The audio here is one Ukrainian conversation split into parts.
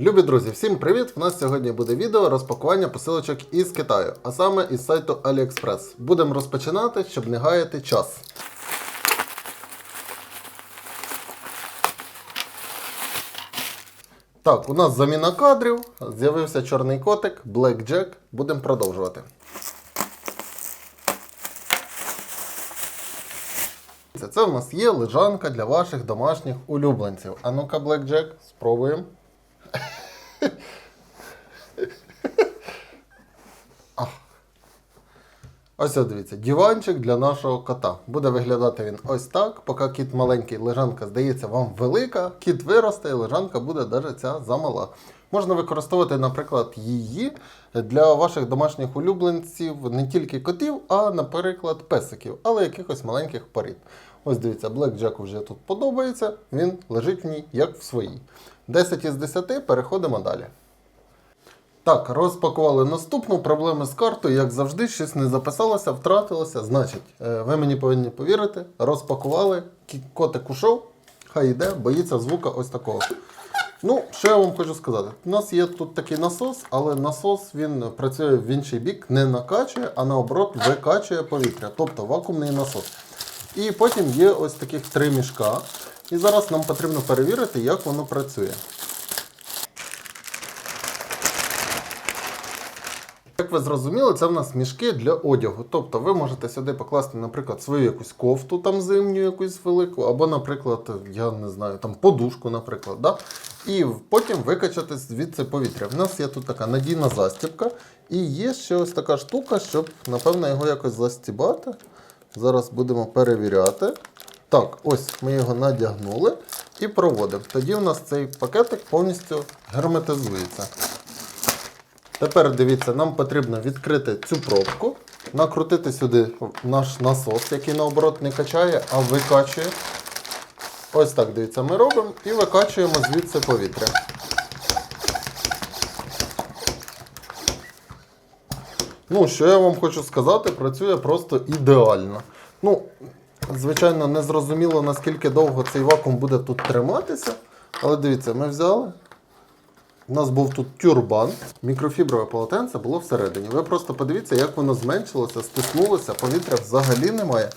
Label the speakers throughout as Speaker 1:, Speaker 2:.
Speaker 1: Любі друзі, всім привіт! У нас сьогодні буде відео розпакування посилочок із Китаю, а саме із сайту AliExpress. Будемо розпочинати, щоб не гаяти час. Так, у нас заміна кадрів, з'явився чорний котик, Black Jack. Будемо продовжувати. Це, у нас є лежанка для ваших домашніх улюбленців. А ну-ка, Black Jack, спробуємо. Ось дивіться, диванчик для нашого кота. Буде виглядати він ось так. Поки кіт маленький, лежанка здається вам велика. Кіт виросте, і лежанка буде навіть ця замала. Можна використовувати, наприклад, її для ваших домашніх улюбленців не тільки котів, а, наприклад, песиків, але якихось маленьких порід. Ось дивіться, Black вже тут подобається, він лежить в ній як в своїй. 10 із 10 переходимо далі. Так, розпакували наступну проблеми з картою, як завжди, щось не записалося, втратилося. Значить, е, ви мені повинні повірити, розпакували, котик ушов, хай йде, боїться звука ось такого. Ну, що я вам хочу сказати? У нас є тут такий насос, але насос він працює в інший бік, не накачує, а наоборот викачує повітря, тобто вакуумний насос. І потім є ось таких три мішка. І зараз нам потрібно перевірити, як воно працює. Як ви зрозуміли, це в нас мішки для одягу. Тобто ви можете сюди покласти, наприклад, свою якусь кофту там зимню, якусь велику, або, наприклад, я не знаю, там подушку, наприклад. Да? І потім викачати звідси повітря. В нас є тут така надійна застібка, і є ще ось така штука, щоб, напевно, його якось застібати. Зараз будемо перевіряти. Так, ось ми його надягнули і проводимо. Тоді у нас цей пакетик повністю герметизується. Тепер дивіться, нам потрібно відкрити цю пробку, накрутити сюди наш насос, який наоборот не качає, а викачує. Ось так, дивіться, ми робимо і викачуємо звідси повітря. Ну, що я вам хочу сказати, працює просто ідеально. Ну, звичайно, не зрозуміло, наскільки довго цей вакуум буде тут триматися. Але дивіться, ми взяли, у нас був тут тюрбан, мікрофіброве полотенце було всередині. Ви просто подивіться, як воно зменшилося, стиснулося, повітря взагалі немає.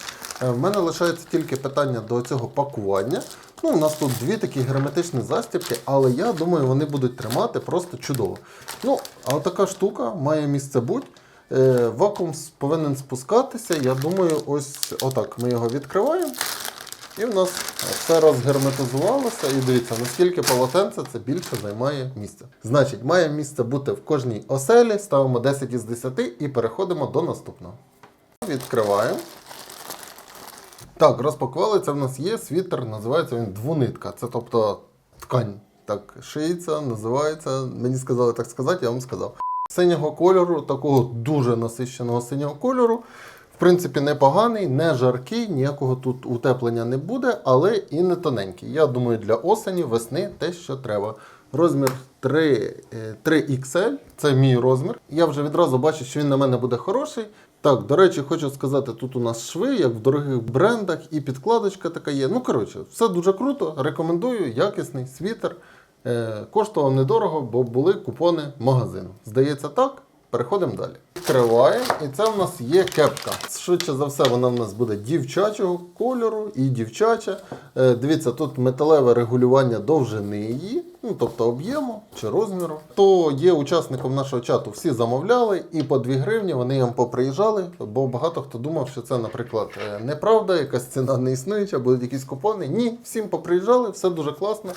Speaker 1: Е, В мене лишається тільки питання до цього пакування. Ну, у нас тут дві такі герметичні застібки, але я думаю, вони будуть тримати просто чудово. Ну, а така штука має місце бути. Е, Вакуум повинен спускатися. Я думаю, ось отак ми його відкриваємо. І в нас все розгерметизувалося. І дивіться, наскільки полотенце це більше займає місця. Значить, має місце бути в кожній оселі, ставимо 10 із 10 і переходимо до наступного. Відкриваємо. Так, розпакували. Це в нас є світер, називається він двунитка. Це тобто ткань. Так, шиється, називається. Мені сказали так сказати, я вам сказав. Синього кольору, такого дуже насищеного синього кольору. В принципі, непоганий, не жаркий, ніякого тут утеплення не буде, але і не тоненький. Я думаю, для осені, весни те, що треба. Розмір 3, е, 3XL, це мій розмір. Я вже відразу бачу, що він на мене буде хороший. Так, до речі, хочу сказати, тут у нас шви, як в дорогих брендах, і підкладочка така є. Ну, коротше, все дуже круто. Рекомендую, якісний світер. Е, коштував недорого, бо були купони магазину. Здається, так. Переходимо далі. Відкриваємо, і це в нас є кепка. Швидше за все, вона в нас буде дівчачого кольору і дівчача. Е, дивіться, тут металеве регулювання довжини її, ну тобто об'єму чи розміру. Хто є учасником нашого чату, всі замовляли, і по 2 гривні вони їм поприїжджали, бо багато хто думав, що це, наприклад, е, неправда, якась ціна не існуюча, будуть якісь купони. Ні, всім поприїжджали, все дуже класно.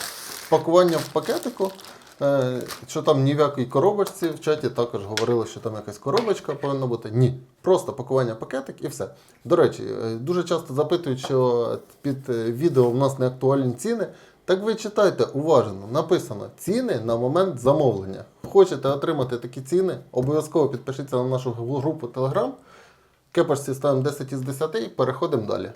Speaker 1: Пакування в пакетику. Е, Що там ні в якій коробочці в чаті також говорили, що там якась коробочка повинна бути. Ні. Просто пакування пакетик і все. До речі, е, дуже часто запитують, що під е, відео в нас не актуальні ціни. Так ви читайте уважно, написано ціни на момент замовлення. Хочете отримати такі ціни, обов'язково підпишіться на нашу групу Telegram. Кепочці ставимо 10 із 10 і переходимо далі.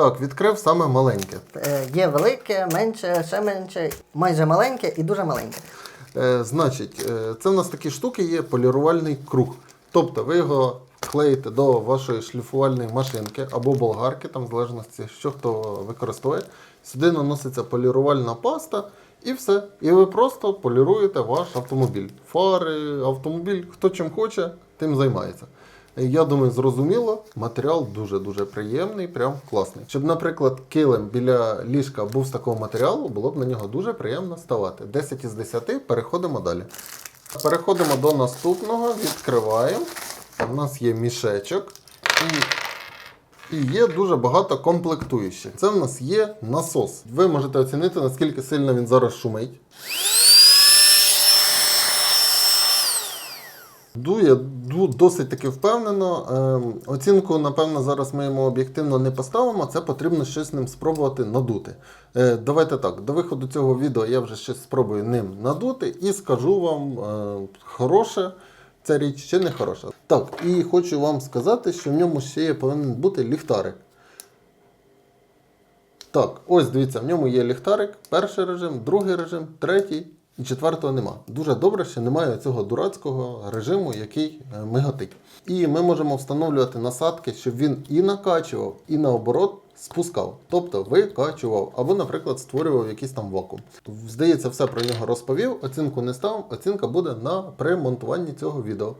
Speaker 1: Так, відкрив саме маленьке.
Speaker 2: Е, Є велике, менше, ще менше, майже маленьке і дуже маленьке.
Speaker 1: Е, значить, е, це в нас такі штуки є полірувальний круг. Тобто ви його клеїте до вашої шліфувальної машинки або болгарки, там в залежності, що хто використовує. Сюди наноситься полірувальна паста і все. І ви просто поліруєте ваш автомобіль. Фари, автомобіль, хто чим хоче, тим займається. Я думаю, зрозуміло, матеріал дуже-дуже приємний, прям класний. Щоб, наприклад, килим біля ліжка був з такого матеріалу, було б на нього дуже приємно ставати. 10 із 10, переходимо далі. Переходимо до наступного, відкриваємо. У нас є мішечок і, і є дуже багато комплектуючих. Це в нас є насос. Ви можете оцінити, наскільки сильно він зараз шумить. Дує ду- досить таки впевнено. Ем, оцінку, напевно, зараз ми йому об'єктивно не поставимо. Це потрібно щось ним спробувати надути. Е, давайте так, до виходу цього відео я вже щось спробую ним надути і скажу вам, е, хороше ця річ чи не хороша. Так, і хочу вам сказати, що в ньому ще повинен бути ліхтарик. Так, ось дивіться, в ньому є ліхтарик, перший режим, другий режим, третій і четвертого нема. Дуже добре, що немає цього дурацького режиму, який е, миготить. І ми можемо встановлювати насадки, щоб він і накачував, і наоборот спускав. Тобто викачував, або, наприклад, створював якийсь там вакуум. Здається, все про нього розповів. Оцінку не став. Оцінка буде на при монтуванні цього відео.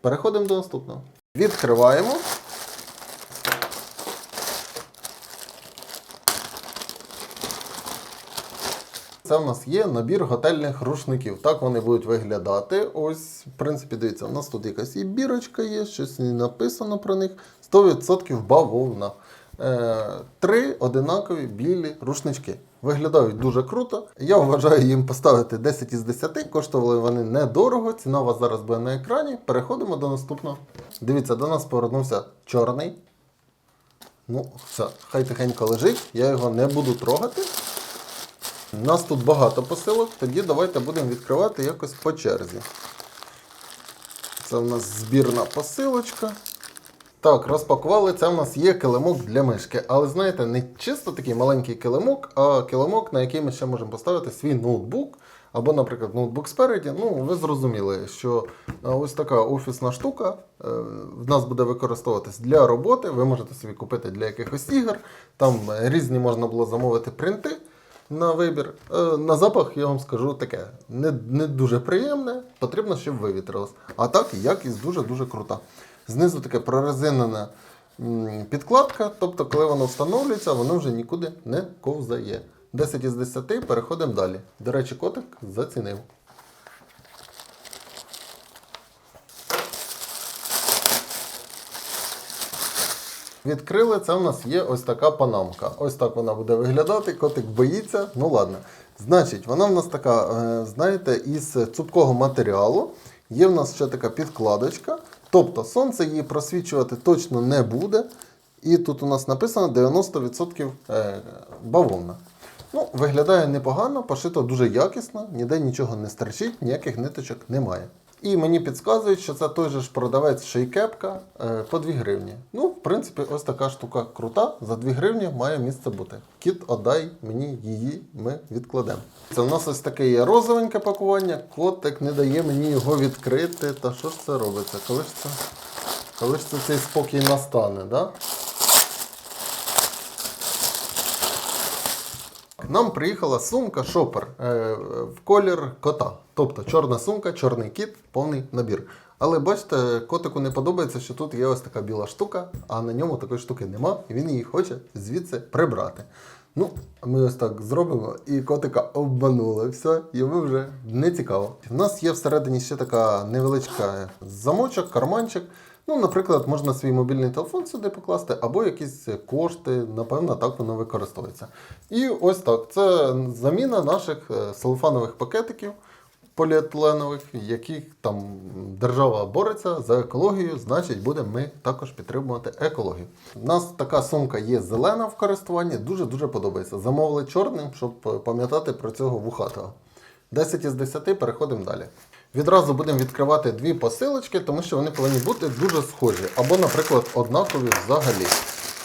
Speaker 1: Переходимо до наступного. Відкриваємо. Це в нас є набір готельних рушників. Так вони будуть виглядати. Ось, в принципі, дивіться, у нас тут якась і бірочка є, щось написано про них. 100% бавовна. Е, три одинакові білі рушнички. Виглядають дуже круто. Я вважаю їм поставити 10 із 10. Коштували вони недорого. Ціна у вас зараз буде на екрані. Переходимо до наступного. Дивіться, до нас повернувся чорний. Ну, все, хай тихенько лежить, я його не буду трогати. У нас тут багато посилок, тоді давайте будемо відкривати якось по черзі. Це в нас збірна посилочка. Так, розпакували. Це в нас є килимок для мишки. Але знаєте, не чисто такий маленький килимок, а килимок, на який ми ще можемо поставити свій ноутбук. Або, наприклад, ноутбук спереді. Ну, ви зрозуміли, що е, ось така офісна штука е, в нас буде використовуватись для роботи. Ви можете собі купити для якихось ігор. Там е, різні можна було замовити принти на вибір. Е, На запах я вам скажу таке. Не, не дуже приємне, потрібно, щоб вивітрилось. А так якість дуже-дуже крута. Знизу таке прорезинена підкладка, тобто, коли воно встановлюється, воно вже нікуди не ковзає. 10 із 10, переходимо далі. До речі, котик зацінив. Відкрили, це в нас є ось така панамка. Ось так вона буде виглядати. Котик боїться. Ну ладно. Значить, вона в нас така, е, знаєте, із цупкого матеріалу. Є в нас ще така підкладочка. Тобто сонце її просвічувати точно не буде. І тут у нас написано 90% е, бавовна. Ну, виглядає непогано, пошито дуже якісно, ніде нічого не стерчить, ніяких ниточок немає. І мені підказують, що це той же ж продавець шейкепка е, по 2 гривні. Ну, в принципі, ось така штука крута. За 2 гривні має місце бути. Кіт, отдай мені її, ми відкладемо. Це у нас ось таке є розовеньке пакування. Котик не дає мені його відкрити. Та що ж це робиться? Коли ж це, коли ж це цей спокій настане, да? Нам приїхала сумка шопер е, в колір кота. Тобто чорна сумка, чорний кіт, повний набір. Але бачите, котику не подобається, що тут є ось така біла штука, а на ньому такої штуки нема, і він її хоче звідси прибрати. Ну, ми ось так зробимо, і котика обманули. Все, йому вже не цікаво. У нас є всередині ще така невеличка замочок, карманчик. Ну, наприклад, можна свій мобільний телефон сюди покласти, або якісь кошти, напевно, так воно використовується. І ось так. Це заміна наших е, селофанових пакетиків поліетиленових, яких там держава бореться за екологію, значить, будемо ми також підтримувати екологію. У нас така сумка є зелена в користуванні, дуже-дуже подобається. Замовили чорним, щоб е, пам'ятати про цього вухатого. 10 із 10 переходимо далі. Відразу будемо відкривати дві посилочки, тому що вони повинні бути дуже схожі. Або, наприклад, однакові взагалі.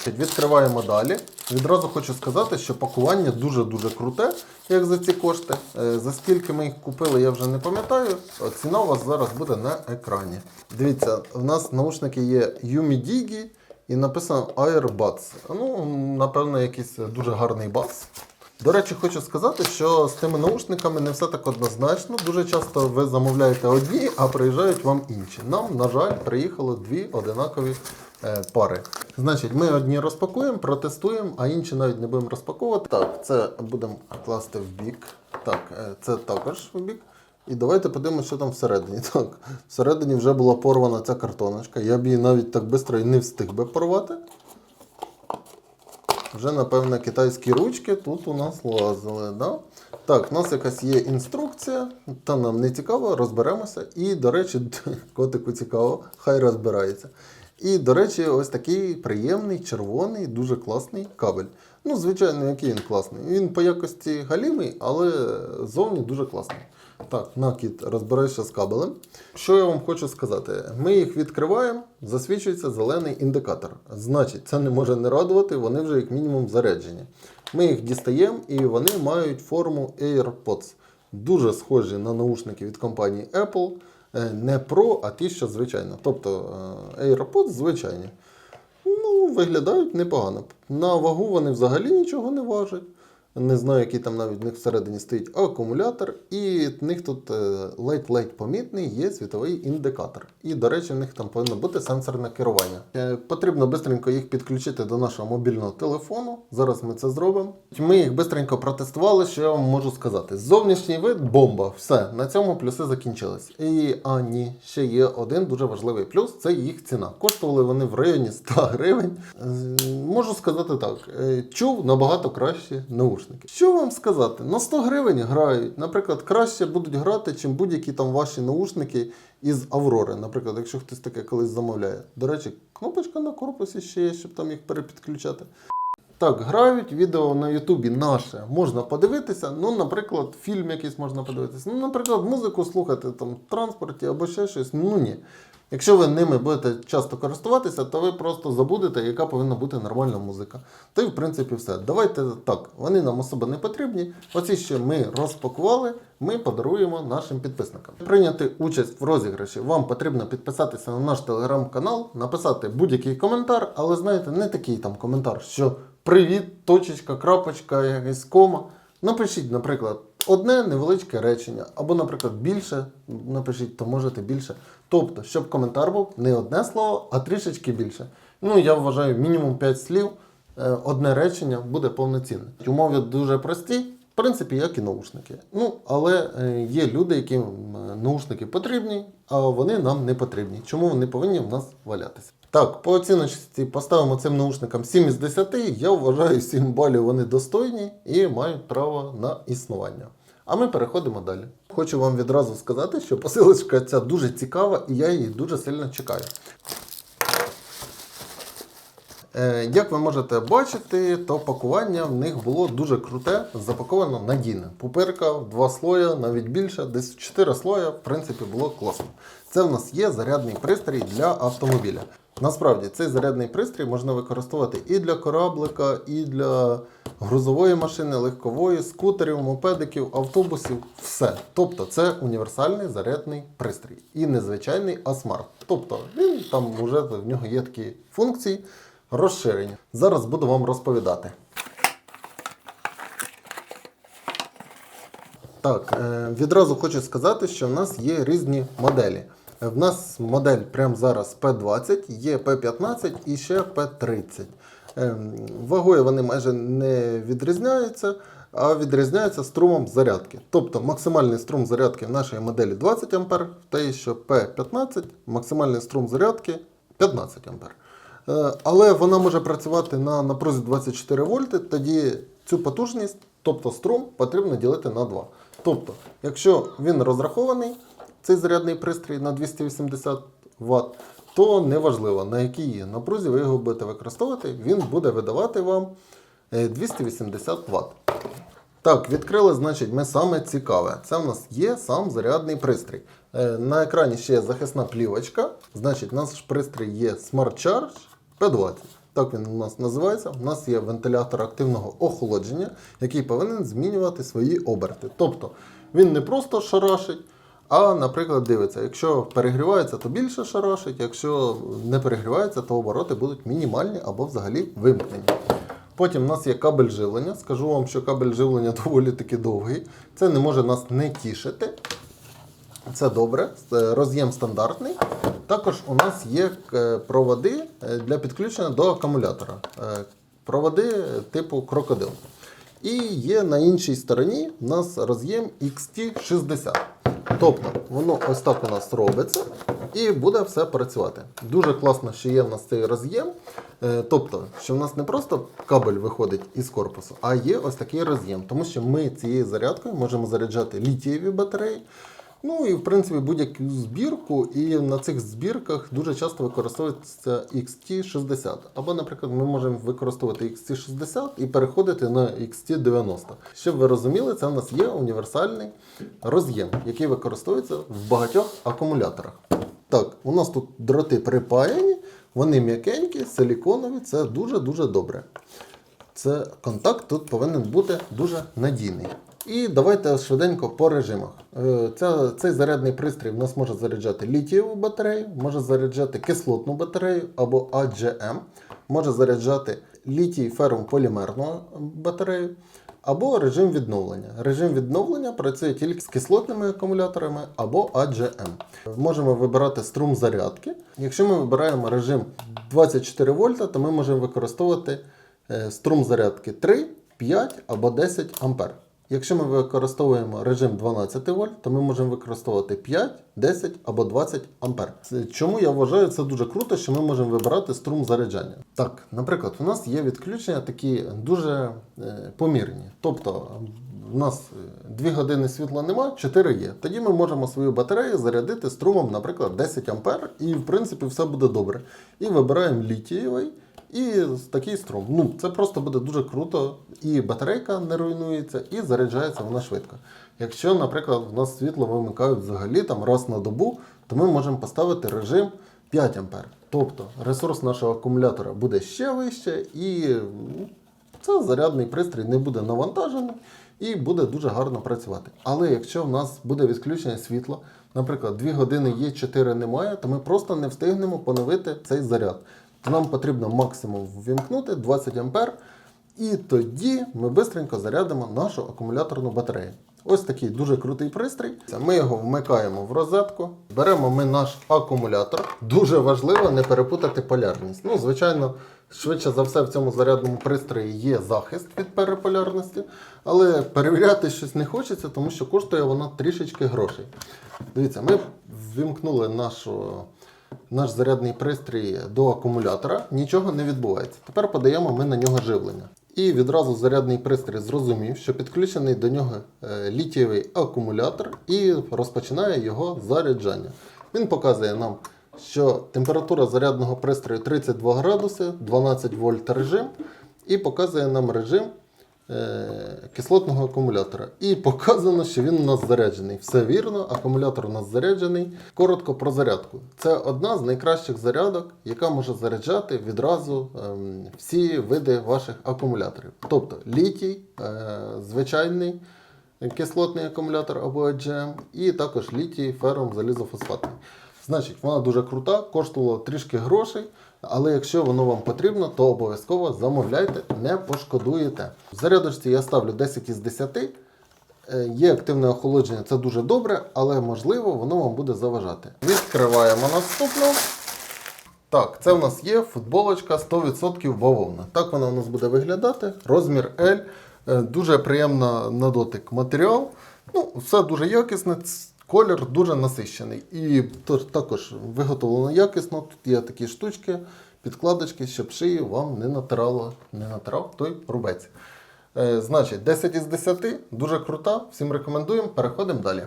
Speaker 1: Відкриваємо далі. Відразу хочу сказати, що пакування дуже-дуже круте, як за ці кошти. Е, За скільки ми їх купили, я вже не пам'ятаю. Ціна у вас зараз буде на екрані. Дивіться, в нас наушники є Yumi Digi і написано AirBuds. Ну, напевно, якийсь дуже гарний бас. До речі, хочу сказати, що з тими наушниками не все так однозначно. Дуже часто ви замовляєте одні, а приїжджають вам інші. Нам, на жаль, приїхало дві одинакові е, пари. Значить, ми одні розпакуємо, протестуємо, а інші навіть не будемо розпаковувати. Так, це будемо класти в бік. Так, е, це також в бік. І давайте подивимося, що там всередині. Так, всередині вже була порвана ця картоночка. Я б її навіть так швидко і не встиг би порвати. Вже, напевно, китайські ручки тут у нас лазили. Да? Так, у нас якась є інструкція, та нам не цікаво, розберемося. І, до речі, котику цікаво, хай розбирається. І, до речі, ось такий приємний, червоний, дуже класний кабель. Ну, звичайно, який він класний. Він по якості галімий, але зовні дуже класний. Так, на кіт, з кабелем. Що я вам хочу сказати? Ми їх відкриваємо, засвічується зелений індикатор. Значить, це не може не радувати, вони вже як мінімум заряджені. Ми їх дістаємо і вони мають форму AirPods. Дуже схожі на наушники від компанії Apple. Е, Не Pro, а ті, що звичайно. Тобто е, AirPods звичайні. Ну, виглядають непогано. На вагу вони взагалі нічого не важать. Не знаю, який там навіть в них всередині стоїть акумулятор, і в них тут е, ледь-ледь помітний є світовий індикатор. І, до речі, в них там повинно бути сенсорне керування. Е, Потрібно швидко їх підключити до нашого мобільного телефону. Зараз ми це зробимо. Ми їх швидко протестували, що я вам можу сказати. Зовнішній вид бомба. Все, на цьому плюси закінчились. І а ні, ще є один дуже важливий плюс це їх ціна. Коштували вони в районі 100 гривень. Е, Можу сказати так, чув набагато краще кращі наушники. Що вам сказати? На 100 гривень грають. Наприклад, краще будуть грати, чим будь-які там ваші наушники із Аврори. Наприклад, якщо хтось таке колись замовляє. До речі, кнопочка на корпусі ще є, щоб там їх перепідключати. Так, грають відео на Ютубі наше можна подивитися. Ну, наприклад, фільм якийсь можна подивитися. Ну, наприклад, музику слухати там в транспорті або ще щось. Ну ні. Якщо ви ними будете часто користуватися, то ви просто забудете, яка повинна бути нормальна музика. Та й в принципі все. Давайте так, вони нам особо не потрібні. Оці ще ми розпакували, ми подаруємо нашим підписникам. Прийняти участь в розіграші вам потрібно підписатися на наш телеграм-канал, написати будь-який коментар, але знаєте, не такий там коментар, що привіт, точечка, крапочка, якась кома. Напишіть, наприклад, одне невеличке речення, або, наприклад, більше напишіть, то можете більше. Тобто, щоб коментар був не одне слово, а трішечки більше. Ну, я вважаю, мінімум 5 слів, е, одне речення буде повноцінне. Умови дуже прості, в принципі, як і наушники. Ну, але е, є люди, яким е, наушники потрібні, а вони нам не потрібні. Чому вони повинні в нас валятися? Так, по оціночці поставимо цим наушникам 7 із 10. Я вважаю, 7 балів вони достойні і мають право на існування. А ми переходимо далі. Хочу вам відразу сказати, що посилочка ця дуже цікава і я її дуже сильно чекаю. Е, Як ви можете бачити, то пакування в них було дуже круте, запаковано надійне. Пупирка в два слоя, навіть більше, десь в 4 слоя, в принципі, було класно. Це в нас є зарядний пристрій для автомобіля. Насправді цей зарядний пристрій можна використовувати і для кораблика, і для грузової машини, легкової, скутерів, мопедиків, автобусів. Все. Тобто це універсальний зарядний пристрій. І незвичайний, а смарт. Тобто він там вже в нього є такі функції розширення. Зараз буду вам розповідати. Так, е, відразу хочу сказати, що в нас є різні моделі. В нас модель прямо зараз P20, є P15 і ще P30. Е, Вагою вони майже не відрізняються, а відрізняються струмом зарядки. Тобто максимальний струм зарядки в нашій моделі 20 А, в те, що P15 максимальний струм зарядки 15 А. Е, Але вона може працювати на напрузі 24 вольти, тоді цю потужність, тобто струм, потрібно ділити на 2. Тобто, якщо він розрахований, цей зарядний пристрій на 280 Вт, то неважливо, на якій напрузі ви його будете використовувати, він буде видавати вам е, 280 Вт. Так, відкрили, значить, ми саме цікаве. Це в нас є сам зарядний пристрій. Е, На екрані ще є захисна плівочка. Значить, наш пристрій є Smart Charge P20. Так він у нас називається. У нас є вентилятор активного охолодження, який повинен змінювати свої оберти. Тобто він не просто шарашить, а, наприклад, дивиться, якщо перегрівається, то більше шарашить, якщо не перегрівається, то обороти будуть мінімальні або взагалі вимкнені. Потім у нас є кабель живлення. Скажу вам, що кабель живлення доволі таки довгий. Це не може нас не тішити. Це добре, роз'єм стандартний. Також у нас є е, проводи е, для підключення до акумулятора. Е, Проводи типу крокодил. І є на іншій стороні у нас роз'єм XT60. Тобто воно ось так у нас робиться і буде все працювати. Дуже класно, що є в нас цей роз'єм. Е, Тобто, що в нас не просто кабель виходить із корпусу, а є ось такий роз'єм, тому що ми цією зарядкою можемо заряджати літієві батареї. Ну і в принципі будь-яку збірку, і на цих збірках дуже часто використовується XT60. Або, наприклад, ми можемо використовувати XT60 і переходити на XT90. Щоб ви розуміли, це в нас є універсальний роз'єм, який використовується в багатьох акумуляторах. Так, у нас тут дроти припаяні, вони м'якенькі, силіконові, це дуже-дуже добре. Це контакт тут повинен бути дуже надійний. І давайте швиденько по режимах. Е, Ця, цей зарядний пристрій в нас може заряджати літієву батарею, може заряджати кислотну батарею або AGM, може заряджати літій ферум полімерну батарею, або режим відновлення. Режим відновлення працює тільки з кислотними акумуляторами або AGM. Можемо вибирати струм зарядки. Якщо ми вибираємо режим 24 вольта, то ми можемо використовувати е, струм зарядки 3, 5 або 10 ампер. Якщо ми використовуємо режим 12 вольт, то ми можемо використовувати 5, 10 або 20 ампер. Чому я вважаю це дуже круто, що ми можемо вибирати струм заряджання. Так, наприклад, у нас є відключення такі дуже е, помірні. Тобто у нас 2 години світла нема, 4 є. Тоді ми можемо свою батарею зарядити струмом, наприклад, 10 ампер, і в принципі все буде добре. І вибираємо літієвий. І такий струм. Ну, це просто буде дуже круто. І батарейка не руйнується, і заряджається вона швидко. Якщо, наприклад, в нас світло вимикають взагалі там раз на добу, то ми можемо поставити режим 5 А. Тобто ресурс нашого акумулятора буде ще вище, і ну, це зарядний пристрій не буде навантажений і буде дуже гарно працювати. Але якщо в нас буде відключення світла, наприклад, 2 години є, 4 немає, то ми просто не встигнемо поновити цей заряд. Нам потрібно максимум ввімкнути 20 ампер, і тоді ми швидко зарядимо нашу акумуляторну батарею. Ось такий дуже крутий пристрій. Ми його вмикаємо в розетку. Беремо ми наш акумулятор. Дуже важливо не перепутати полярність. Ну, звичайно, швидше за все в цьому зарядному пристрої є захист від переполярності, але перевіряти щось не хочеться, тому що коштує воно трішечки грошей. Дивіться, ми ввімкнули нашу наш зарядний пристрій до акумулятора, нічого не відбувається. Тепер подаємо ми на нього живлення. І відразу зарядний пристрій зрозумів, що підключений до нього е, літієвий акумулятор і розпочинає його заряджання. Він показує нам, що температура зарядного пристрою 32 градуси, 12 вольт режим, і показує нам режим кислотного акумулятора. І показано, що він у нас заряджений. Все вірно, акумулятор у нас заряджений. Коротко про зарядку. Це одна з найкращих зарядок, яка може заряджати відразу ем, всі види ваших акумуляторів. Тобто літій, е, звичайний кислотний акумулятор або AGM, і також літій фером залізофосфатний. Значить, вона дуже крута, коштувала трішки грошей, але якщо воно вам потрібно, то обов'язково замовляйте, не пошкодуєте. В зарядочці я ставлю 10 із 10. Е, Є активне охолодження, це дуже добре, але можливо воно вам буде заважати. Відкриваємо наступну. Так, це в нас є футболочка 100% бавовна. Так вона у нас буде виглядати. Розмір L. Е, Дуже приємна на дотик матеріал. Ну, все дуже якісне, колір дуже насищений. І також виготовлено якісно. Тут є такі штучки, підкладочки, щоб шию вам не натирало, не натирав той рубець. Е, значить, 10 із 10, дуже крута. Всім рекомендуємо. Переходимо далі.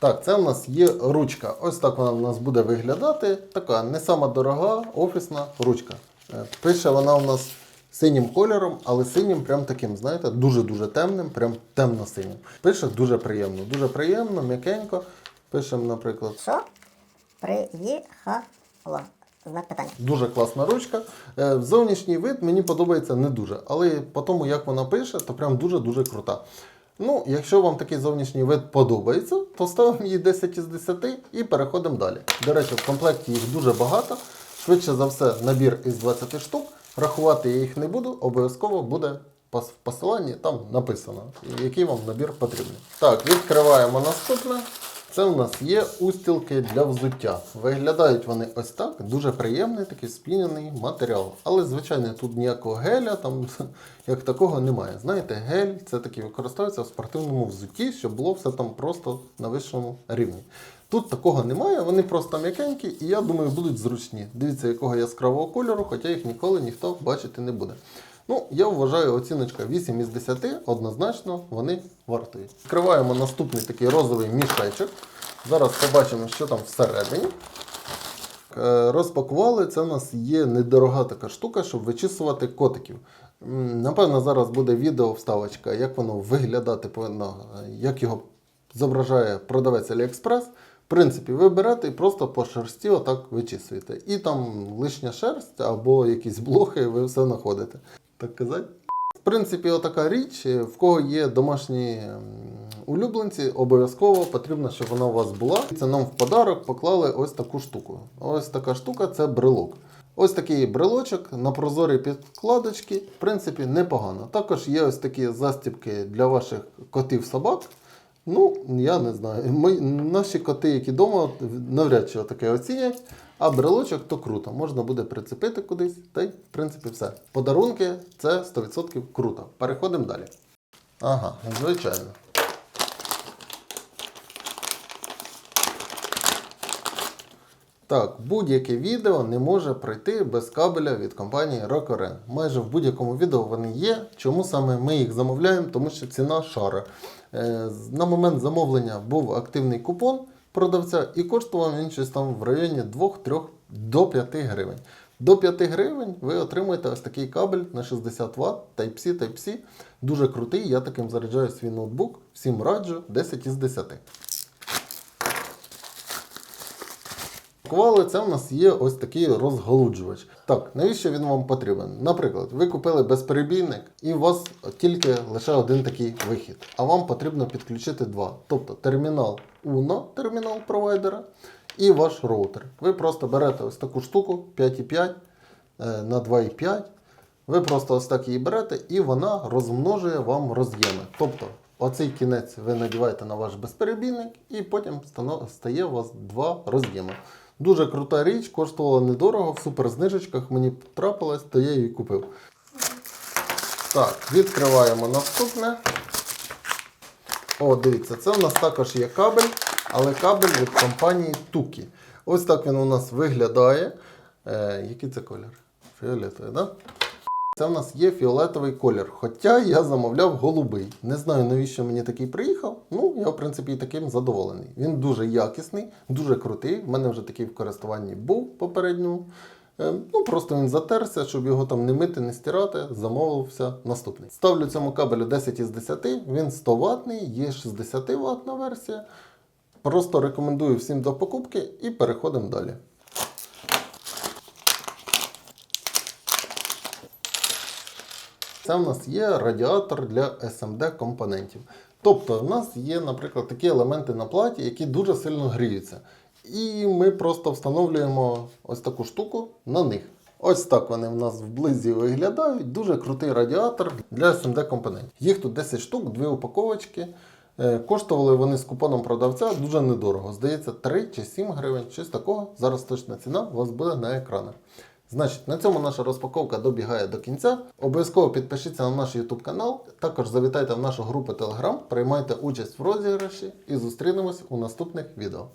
Speaker 1: Так, це в нас є ручка. Ось так вона в нас буде виглядати. Така не сама дорога офісна ручка. Е, Пише вона у нас синім кольором, але синім прям таким, знаєте, дуже-дуже темним, прям темно-синім. Пише дуже приємно, дуже приємно, м'якенько. Пишемо, наприклад,
Speaker 2: Що?
Speaker 3: Приїхало. Знак питання.
Speaker 1: Дуже класна ручка. Е, Зовнішній вид мені подобається не дуже, але по тому, як вона пише, то прям дуже-дуже крута. Ну, якщо вам такий зовнішній вид подобається, то ставимо її 10 із 10 і переходимо далі. До речі, в комплекті їх дуже багато. Швидше за все, набір із 20 штук. Рахувати я їх не буду, обов'язково буде в посиланні там написано, який вам набір потрібен. Так, відкриваємо наступне. Це у нас є устілки для взуття. Виглядають вони ось так. Дуже приємний такий спінений матеріал. Але, звичайно, тут ніякого геля, там як такого немає. Знаєте, гель це такий використовується в спортивному взутті, щоб було все там просто на вищому рівні. Тут такого немає, вони просто м'якенькі і я думаю, будуть зручні. Дивіться, якого яскравого кольору, хоча їх ніколи ніхто бачити не буде. Ну, я вважаю, оціночка 8 із 10, однозначно вони вартують. Відкриваємо наступний такий розовий мішечок. Зараз побачимо, що там всередині. Е, Розпакували, це у нас є недорога така штука, щоб вичісувати котиків. Напевно, зараз буде відео вставочка, як воно виглядати повинно, як його зображає продавець AliExpress. Принципі, ви берете і просто по шерсті отак вичісуєте. І там лишня шерсть або якісь блохи, ви все знаходите. Так казати? В принципі, отака річ, е, в кого є домашні улюбленці, обов'язково потрібно, щоб вона у вас була. Це нам в подарок поклали ось таку штуку. Ось така штука це брелок. Ось такий брелочок на прозорій підкладочці, в принципі, непогано. Також є ось такі застібки для ваших котів-собак. Ну, я не знаю. Ми, наші коти, які вдома, навряд чи таке оцінять. А брелочок то круто. Можна буде прицепити кудись, та й в принципі все. Подарунки це 100% круто. Переходимо далі. Ага, звичайно. Так, будь-яке відео не може пройти без кабеля від компанії Rokoren. Майже в будь-якому відео вони є. Чому саме ми їх замовляємо? Тому що ціна шара. Е, на момент замовлення був активний купон продавця і коштував він щось там в районі 2-3 до 5 гривень. До 5 гривень ви отримуєте ось такий кабель на 60 Вт Type-C, Type-C. Дуже крутий. Я таким заряджаю свій ноутбук. Всім раджу 10 із 10. Кували, це в нас є ось такий розгалуджувач. Так, навіщо він вам потрібен? Наприклад, ви купили безперебійник і у вас тільки лише один такий вихід, а вам потрібно підключити два. Тобто термінал UNO, термінал провайдера, і ваш роутер. Ви просто берете ось таку штуку 5,5 е, на 2,5. Ви просто ось так її берете і вона розмножує вам роз'єми. Тобто оцей кінець ви надіваєте на ваш безперебійник і потім стає у вас два роз'єми. Дуже крута річ, коштувала недорого, в суперзнижечках мені трапилось, то я її купив. Так, відкриваємо наступне. О, дивіться, це у нас також є кабель, але кабель від компанії Tuki. Ось так він у нас виглядає. Е, який це колір? Фіолетовий, так? Да? Це в нас є фіолетовий колір. Хоча я замовляв голубий. Не знаю, навіщо мені такий приїхав. Ну, я, в принципі, таким задоволений. Він дуже якісний, дуже крутий. У мене вже такий в користуванні був попередньому. Е, Ну, просто він затерся, щоб його там не мити, не стирати, замовився наступний. Ставлю цьому кабелю 10 із 10, він 100 ватний, є 60 ватна версія. Просто рекомендую всім до покупки і переходимо далі. Це в нас є радіатор для SMD компонентів. Тобто, в нас є, наприклад, такі елементи на платі, які дуже сильно гріються. І ми просто встановлюємо ось таку штуку на них. Ось так вони в нас вблизі виглядають. Дуже крутий радіатор для SMD компонентів. Їх тут 10 штук, дві упаковочки. Е, Коштували вони з купоном продавця дуже недорого. Здається, 3 чи 7 гривень, щось такого. Зараз точна ціна у вас буде на екранах. Значить, на цьому наша розпаковка добігає до кінця. Обов'язково підпишіться на наш YouTube канал. Також завітайте в нашу групу Telegram, приймайте участь в розіграші і зустрінемось у наступних відео.